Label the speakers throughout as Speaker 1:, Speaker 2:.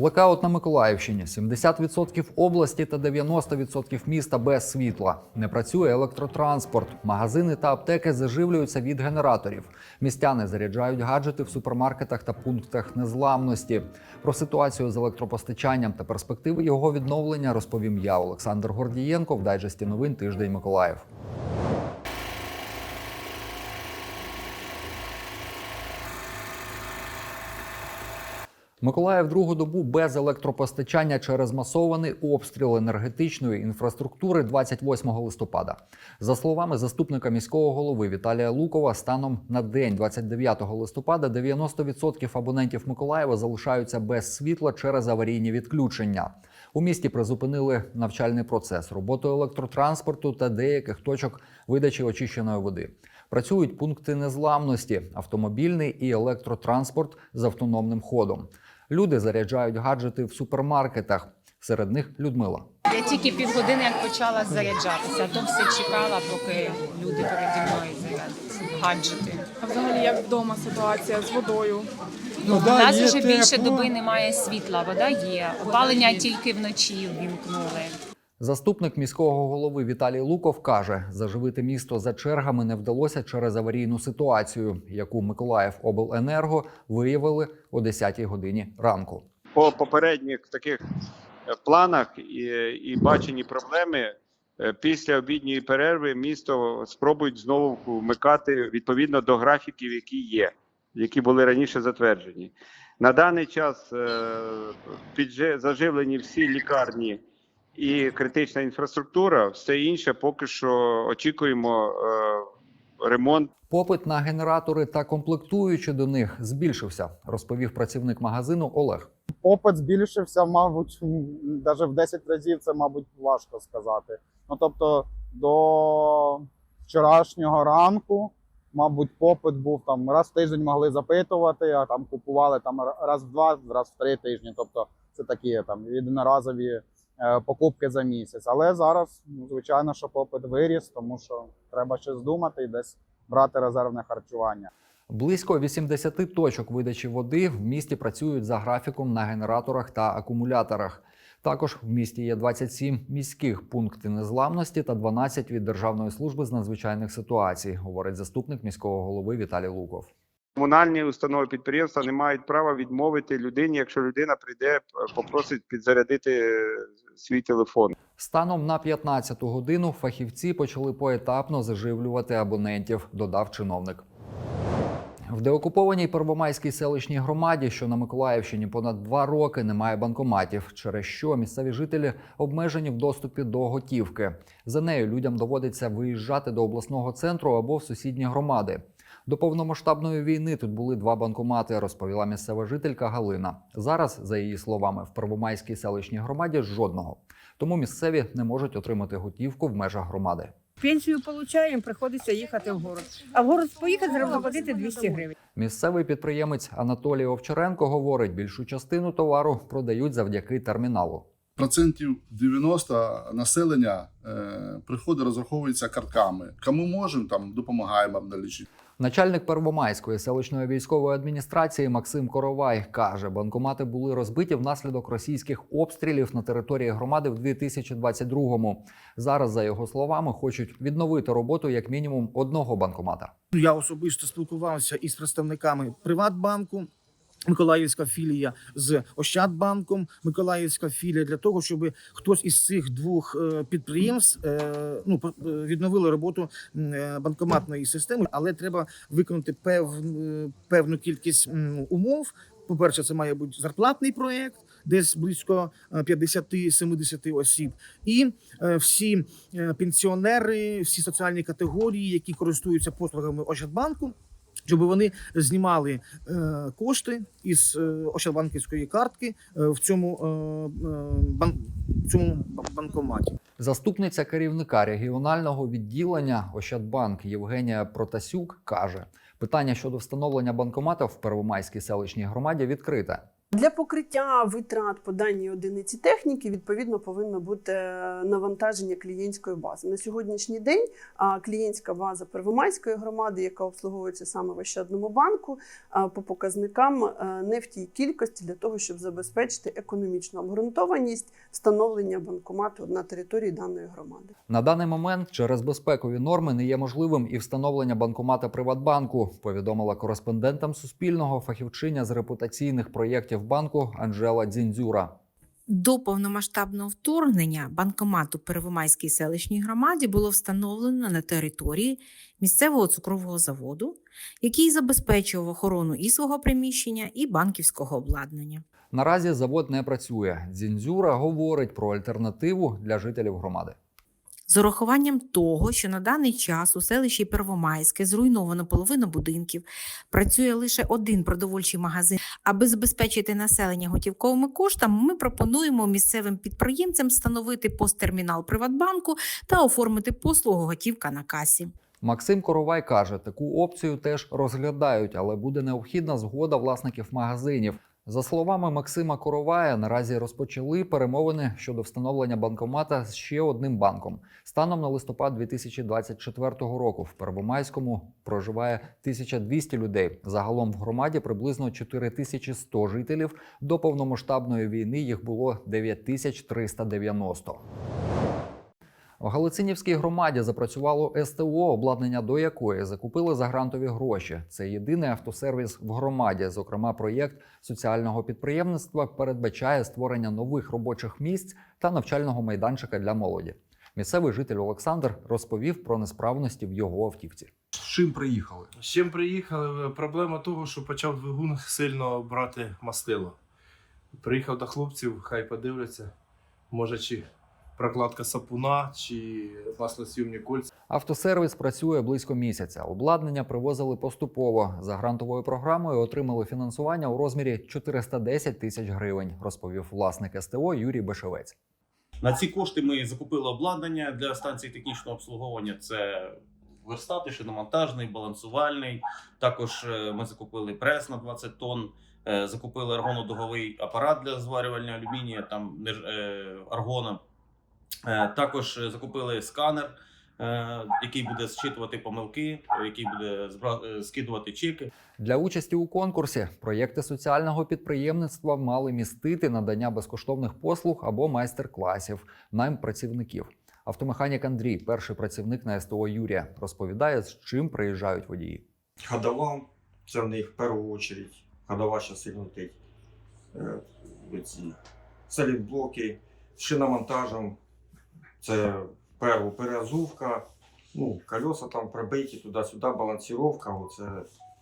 Speaker 1: Блекаут на Миколаївщині. 70% області та 90% міста без світла. Не працює електротранспорт. Магазини та аптеки заживлюються від генераторів. Містяни заряджають гаджети в супермаркетах та пунктах незламності. Про ситуацію з електропостачанням та перспективи його відновлення розповім я, Олександр Гордієнко, в дайджесті новин тиждень Миколаїв. Миколаїв другу добу без електропостачання через масований обстріл енергетичної інфраструктури 28 листопада. За словами заступника міського голови Віталія Лукова, станом на день 29 листопада 90% абонентів Миколаєва залишаються без світла через аварійні відключення. У місті призупинили навчальний процес, роботу електротранспорту та деяких точок видачі очищеної води. Працюють пункти незламності, автомобільний і електротранспорт з автономним ходом. Люди заряджають гаджети в супермаркетах. Серед них Людмила.
Speaker 2: Я тільки півгодини як почала заряджатися, а то все чекала, поки люди переді мною зарядять гаджети.
Speaker 3: А взагалі як вдома ситуація з водою?
Speaker 2: Ну,
Speaker 4: Вода
Speaker 2: у нас
Speaker 4: є,
Speaker 2: вже більше
Speaker 4: тепло.
Speaker 2: доби немає світла, вода є. Опалення тільки вночі ввімкнули.
Speaker 1: Заступник міського голови Віталій Луков каже, заживити місто за чергами не вдалося через аварійну ситуацію, яку Миколаїв обленерго виявили о 10-й годині ранку.
Speaker 5: по попередніх таких е, планах і, і бачені проблеми е, після обідньої перерви місто спробують знову вмикати відповідно до графіків, які є, які були раніше затверджені. На даний час е, заживлені всі лікарні і критична інфраструктура, все інше поки що очікуємо е, ремонт
Speaker 1: Попит на генератори та комплектуючі до них збільшився, розповів працівник магазину Олег.
Speaker 4: Попит збільшився, мабуть, навіть в 10 разів це, мабуть, важко сказати. Ну тобто, до вчорашнього ранку, мабуть, попит був там раз в тиждень могли запитувати, а там купували там раз в два, раз в три тижні. Тобто, це такі там єдиноразові покупки за місяць. Але зараз, ну, звичайно, що попит виріс, тому що треба щось думати і десь брати резервне харчування.
Speaker 1: Близько 80 точок видачі води в місті працюють за графіком на генераторах та акумуляторах. Також в місті є 27 міських пунктів незламності та 12 від Державної служби з надзвичайних ситуацій, говорить заступник міського голови Віталій Луков.
Speaker 5: Комунальні установи підприємства не мають права відмовити людині, якщо людина прийде, попросить підзарядити е, свій телефон.
Speaker 1: Станом на 15-ту годину фахівці почали поетапно заживлювати абонентів, додав чиновник. В деокупованій Первомайській селищній громаді, що на Миколаївщині понад два роки немає банкоматів, через що місцеві жителі обмежені в доступі до готівки. За нею людям доводиться виїжджати до обласного центру або в сусідні громади. До повномасштабної війни тут були два банкомати, розповіла місцева жителька Галина. Зараз, за її словами, в Первомайській селищній громаді жодного. Тому місцеві не можуть отримати готівку в межах громади.
Speaker 6: Пенсію отримуємо, приходиться їхати в город. А в город поїхати треба платити 200 гривень.
Speaker 1: Місцевий підприємець Анатолій Овчаренко говорить, більшу частину товару продають завдяки терміналу.
Speaker 7: Процентів 90 населення е, приходить, розраховується картками. Кому можемо, там допомагаємо налічити.
Speaker 1: Начальник Первомайської селищної військової адміністрації Максим Коровай каже, банкомати були розбиті внаслідок російських обстрілів на території громади в 2022-му. Зараз, за його словами, хочуть відновити роботу як мінімум одного банкомата.
Speaker 8: Я особисто спілкувався із представниками Приватбанку. Миколаївська філія з Ощадбанком, Миколаївська філія для того, щоб хтось із цих двох е, підприємств е, ну по- е, відновили роботу банкоматної системи, але треба виконати пев, певну кількість умов. По-перше, це має бути зарплатний проєкт, десь близько е, 50-70 осіб, і всі пенсіонери, всі соціальні категорії, які користуються послугами Ощадбанку, щоб вони знімали е, кошти із е, Ощадбанківської картки е, в цьому, бан, цьому банкоматі.
Speaker 1: Заступниця керівника регіонального відділення Ощадбанк Євгенія Протасюк каже: питання щодо встановлення банкомата в Первомайській селищній громаді відкрите.
Speaker 9: Для покриття витрат по даній одиниці техніки відповідно повинно бути е, навантаження клієнтської бази. На сьогоднішній день клієнтська база Первомайської громади, яка обслуговується саме в Ощадному банку, по показникам е, не в тій кількості для того, щоб забезпечити економічну обґрунтованість встановлення банкомату на території даної громади.
Speaker 1: На даний момент через безпекові норми не є можливим і встановлення банкомата Приватбанку, повідомила кореспондентам Суспільного фахівчиня з репутаційних проєктів банку Анжела Дзіндзюра.
Speaker 10: До повномасштабного вторгнення банкомат у Первомайській селищній громаді було встановлено на території місцевого цукрового заводу, який забезпечував охорону і свого приміщення, і банківського обладнання.
Speaker 1: Наразі завод не працює. Дзіндзюра говорить про альтернативу для жителів громади.
Speaker 10: З урахуванням того, що на даний час у селищі Первомайське зруйновано половину будинків, працює лише один продовольчий магазин. Аби забезпечити населення готівковими коштами, ми пропонуємо місцевим підприємцям встановити посттермінал Приватбанку та оформити послугу готівка на касі.
Speaker 1: Максим Коровай каже, таку опцію теж розглядають, але буде необхідна згода власників магазинів. За словами Максима Коровая, наразі розпочали перемовини щодо встановлення банкомата з ще одним банком. Станом на листопад 2024 року в Первомайському проживає 1200 людей. Загалом в громаді приблизно 4100 жителів. До повномасштабної війни їх було 9390. В Галицинівській громаді запрацювало СТО, обладнання до якої закупили за грантові гроші. Це єдиний автосервіс в громаді. Зокрема, проєкт соціального підприємництва передбачає створення нових робочих місць та навчального майданчика для молоді. Місцевий житель Олександр розповів про несправності в його автівці.
Speaker 11: З чим приїхали?
Speaker 12: З чим приїхали? Проблема того, що почав двигун сильно брати мастило. Приїхав до хлопців, хай подивляться, може, чи прокладка сапуна, чи маслосйомні кольця.
Speaker 1: Автосервіс працює близько місяця. Обладнання привозили поступово. За грантовою програмою отримали фінансування у розмірі 410 тисяч гривень, розповів власник СТО Юрій Бешевець.
Speaker 13: На ці кошти ми закупили обладнання для станції технічного обслуговування. Це верстати, шиномонтажний, балансувальний. Також е, ми закупили прес на 20 тонн, е, закупили аргонодуговий апарат для зварювання алюмінія, там е, аргона. Е, Також закупили сканер, е, який буде зчитувати помилки, який буде е, скидувати чеки.
Speaker 1: Для участі у конкурсі проєкти соціального підприємництва мали містити надання безкоштовних послуг або майстер-класів найм працівників. Автомеханік Андрій, перший працівник на СТО Юрія, розповідає, з чим приїжджають водії.
Speaker 14: Ходова, це в них в першу чергу. Ходова зараз сильно летить. Е, ці салітблоки з шиномонтажем. Це першу переазувка, ну, колеса там прибиті туди-сюди, балансіровка. Оце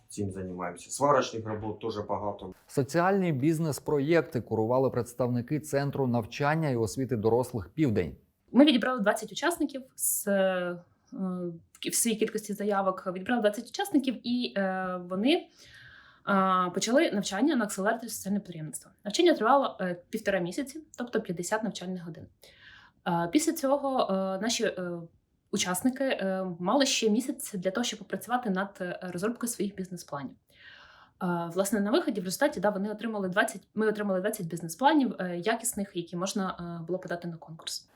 Speaker 14: цим займаємося. Сварочних робот теж багато.
Speaker 1: Соціальні бізнес-проєкти курували представники центру навчання і освіти дорослих Південь.
Speaker 15: Ми відібрали 20 учасників з е, всієї кількості заявок. Відібрали 20 учасників, і е, вони е, почали навчання на акселераторі соціальне підприємництво. Навчання тривало е, півтора місяці, тобто 50 навчальних годин. Е, після цього е, наші е, учасники мали ще місяць для того, щоб попрацювати над розробкою своїх бізнес-планів. Власне, на виході в результаті да, вони отримали 20, ми отримали 20 бізнес-планів якісних, які можна було подати на конкурс.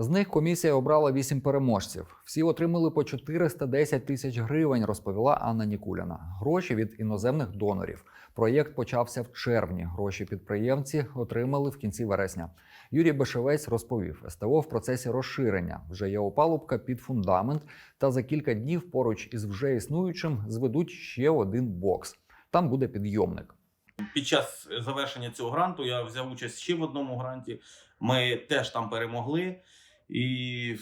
Speaker 1: З них комісія обрала вісім переможців. Всі отримали по 410 тисяч гривень, розповіла Анна Нікуляна. Гроші від іноземних донорів. Проєкт почався в червні. Гроші підприємці отримали в кінці вересня. Юрій Бешевець розповів: СТО в процесі розширення. Вже є опалубка під фундамент, та за кілька днів поруч із вже існуючим зведуть ще один бокс. Там буде підйомник.
Speaker 13: Під час завершення цього гранту я взяв участь ще в одному гранті. Ми теж там перемогли, і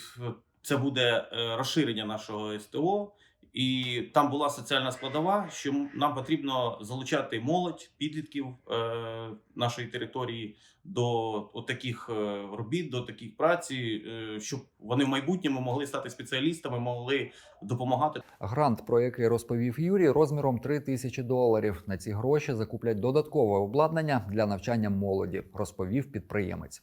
Speaker 13: це буде е, розширення нашого СТО. І там була соціальна складова, що нам потрібно залучати молодь, підлітків е, нашої території до таких робіт, до таких праці, е, щоб вони в майбутньому могли стати спеціалістами, могли допомагати.
Speaker 1: Грант, про який розповів Юрій, розміром 3 тисячі доларів. На ці гроші закуплять додаткове обладнання для навчання молоді, розповів підприємець.